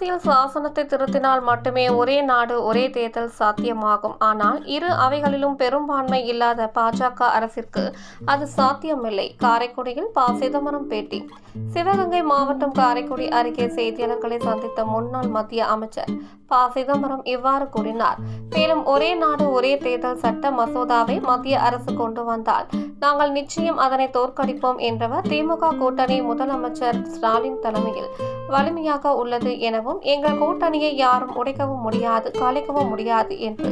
அரசியல் சாசனத்தை திருத்தினால் மட்டுமே ஒரே நாடு ஒரே தேர்தல் சாத்தியமாகும். ஆனால் இரு அவைகளிலும் பெரும்பான்மை இல்லாத பாஜக அரசிற்கு அது சாத்தியமில்லை. காரைக்குடியில் ப. சிதம்பரம் பேட்டி சிவகங்கை மாவட்டம் காரைக்குடி அருகே செய்தியாளர்களை சந்தித்த முன்னாள் மத்திய அமைச்சர் ப சிதம்பரம் இவ்வாறு கூறினார். மேலும் ஒரே நாடு ஒரே தேர்தல் சட்ட மசோதாவை மத்திய அரசு கொண்டு வந்தால் நாங்கள் நிச்சயம் அதனை தோற்கடிப்போம் என்றவர் திமுக கூட்டணி முதலமைச்சர் ஸ்டாலின் தலைமையில் வலிமையாக உள்ளது எனவும் எங்கள் கூட்டணியை யாரும் உடைக்கவும் முடியாது கலைக்கவும் முடியாது என்று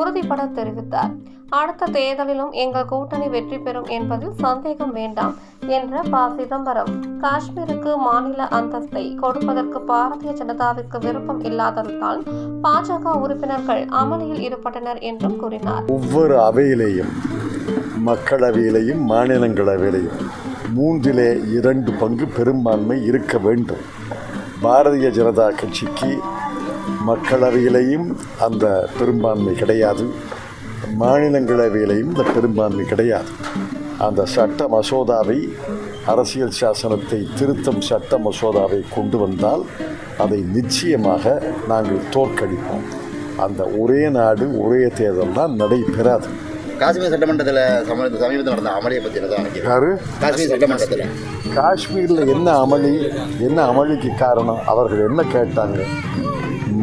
உறுதிபட தெரிவித்தார். அடுத்த தேர்தலிலும் எங்கள் கூட்டணி வெற்றி பெறும் என்பதில் சந்தேகம் வேண்டாம் என்ற ப. சிதம்பரம். காஷ்மீருக்கு மாநில அந்தஸ்தை கொடுப்பதற்கு பாரதிய ஜனதாவிற்கு விருப்பம் இல்லாததால் பாஜக உறுப்பினர்கள் அமளியில் ஈடுபட்டனர் என்றும் கூறினார். ஒவ்வொரு அவையிலேயும் மக்களவையிலேயும் மாநிலங்களவையிலையும் மூன்றிலே இரண்டு பங்கு பெரும்பான்மை இருக்க வேண்டும். பாரதிய ஜனதா கட்சிக்கு மக்களவையிலேயும் அந்த பெரும்பான்மை கிடையாது. மாநிலங்களவையிலையும் இந்த பெரும்பான்மை கிடையாது. அந்த சட்ட மசோதாவை அரசியல் சாசனத்தை திருத்தம் சட்ட மசோதாவை கொண்டு வந்தால் அதை நிச்சயமாக நாங்கள் தோற்கடிப்போம். அந்த ஒரே நாடு ஒரே தேர்தல் தான் நடைபெறாது. காஷ்மீர் சட்டமன்றத்தில் சம சமீபத்தில் நடந்த அமளியை பற்றி யாரு? காஷ்மீர் சட்டமன்றத்தில். காஷ்மீரில் என்ன அமளி என்ன அமளிக்கு காரணம் அவர்கள் என்ன கேட்டாங்க?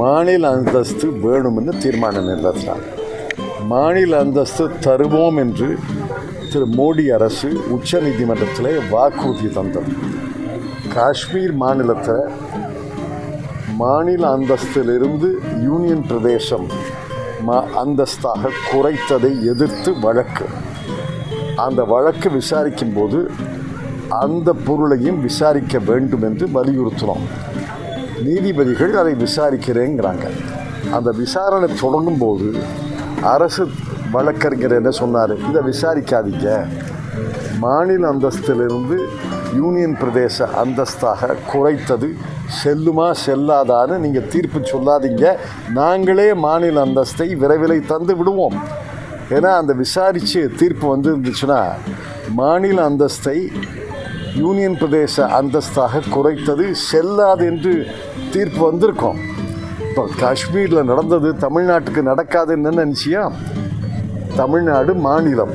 மாநில அந்தஸ்து வேணும்னு தீர்மானம் நிறைவேற்றினாங்க. மாநில அந்தஸ்து தருவோம் என்று திரு மோடி அரசு உச்ச நீதிமன்றத்தில் வாக்குறுதி தந்தது. காஷ்மீர் மாநிலத்தை மாநில அந்தஸ்திலிருந்து யூனியன் பிரதேசம் ம அந்தஸ்தாக குறைத்ததை எதிர்த்து வழக்கு. அந்த வழக்கு விசாரிக்கும் போது அந்த பொருளையும் விசாரிக்க வேண்டும் என்று வலியுறுத்தினோம். நீதிபதிகள் அதை விசாரிக்கிறேங்கிறாங்க. அந்த விசாரணை தொடங்கும் போது அரசு வழக்கறிஞர் என்ன சொன்னார்? இதை விசாரிக்காதீங்க. மாநில அந்தஸ்திலிருந்து யூனியன் பிரதேச அந்தஸ்தாக குறைத்தது. செல்லுமா செல்லாதான்னு நீங்கள் தீர்ப்பு சொல்லாதீங்க. நாங்களே மாநில அந்தஸ்தை விரைவில் தந்து விடுவோம். ஏன்னா அந்த விசாரித்து தீர்ப்பு வந்து இருந்துச்சுன்னா மாநில அந்தஸ்தை யூனியன் பிரதேச அந்தஸ்தாக குறைத்தது செல்லாது என்று தீர்ப்பு வந்திருக்கும். இப்போ காஷ்மீரில் நடந்தது தமிழ்நாட்டுக்கு நடக்காதுன்னு நினச்சியா? தமிழ்நாடு மாநிலம்.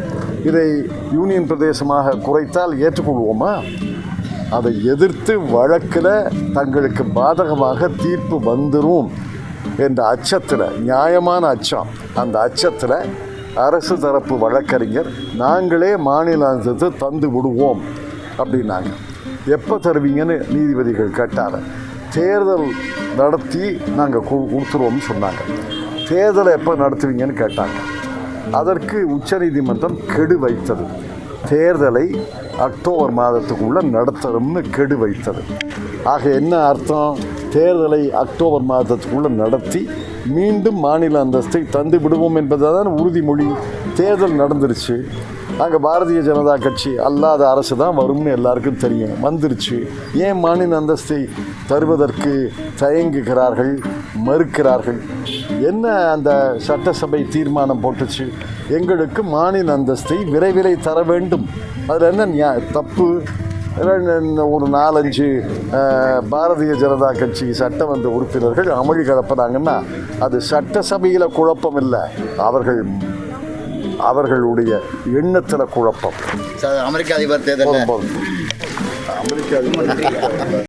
இதை யூனியன் பிரதேசமாக குறைத்தால் ஏற்றுக்கொள்வோமா? அதை எதிர்த்து வழக்கில் தங்களுக்கு பாதகமாக தீர்ப்பு வந்துடும் என்ற அச்சத்தில் நியாயமான அச்சம். அந்த அச்சத்தில் அரசு தரப்பு வழக்கறிஞர் நாங்களே மாநில அந்தஸ்து தந்து விடுவோம் அப்படின்னாங்க. எப்போ தருவீங்கன்னு நீதிபதிகள் கேட்டார் தேர்தல் நடத்தி நாங்கள் கொடுத்துருவோம்னு சொன்னாங்க. தேர்தலை எப்போ நடத்துவீங்கன்னு கேட்டாங்க. அதற்கு உச்சநீதிமன்றம் கெடு வைத்தது. தேர்தலை அக்டோபர் மாதத்துக்குள்ளே நடத்தணும்னு கெடு வைத்தது. ஆக என்ன அர்த்தம்? தேர்தலை அக்டோபர் மாதத்துக்குள்ளே நடத்தி மீண்டும் மாநில அந்தஸ்தை தந்து விடுவோம் என்பதுதான் உறுதிமொழி. தேர்தல் நடந்துருச்சு. அங்கே பாரதிய ஜனதா கட்சி அல்லாத அரசு தான் வரும்னு எல்லாருக்கும் தெரியும். வந்துருச்சு. ஏன் மாநில அந்தஸ்தை தருவதற்கு தயங்குகிறார்கள் மறுக்கிறார்கள்? என்ன அந்த சட்டசபை தீர்மானம் போட்டுச்சு? எங்களுக்கு மாநில அந்தஸ்தை விரைவிலை தர வேண்டும். அதில் என்ன நியா தப்பு? ஒரு நாலஞ்சு பாரதிய ஜனதா கட்சி சட்டமன்ற உறுப்பினர்கள் அமளி கலப்புறாங்கன்னா அது சட்டசபையில் குழப்பம் இல்லை. அவர்கள் அவர்களுடைய எண்ணத்தில் குழப்பம். அமெரிக்க அதிபர் போதும். அமெரிக்கா அதிபர்.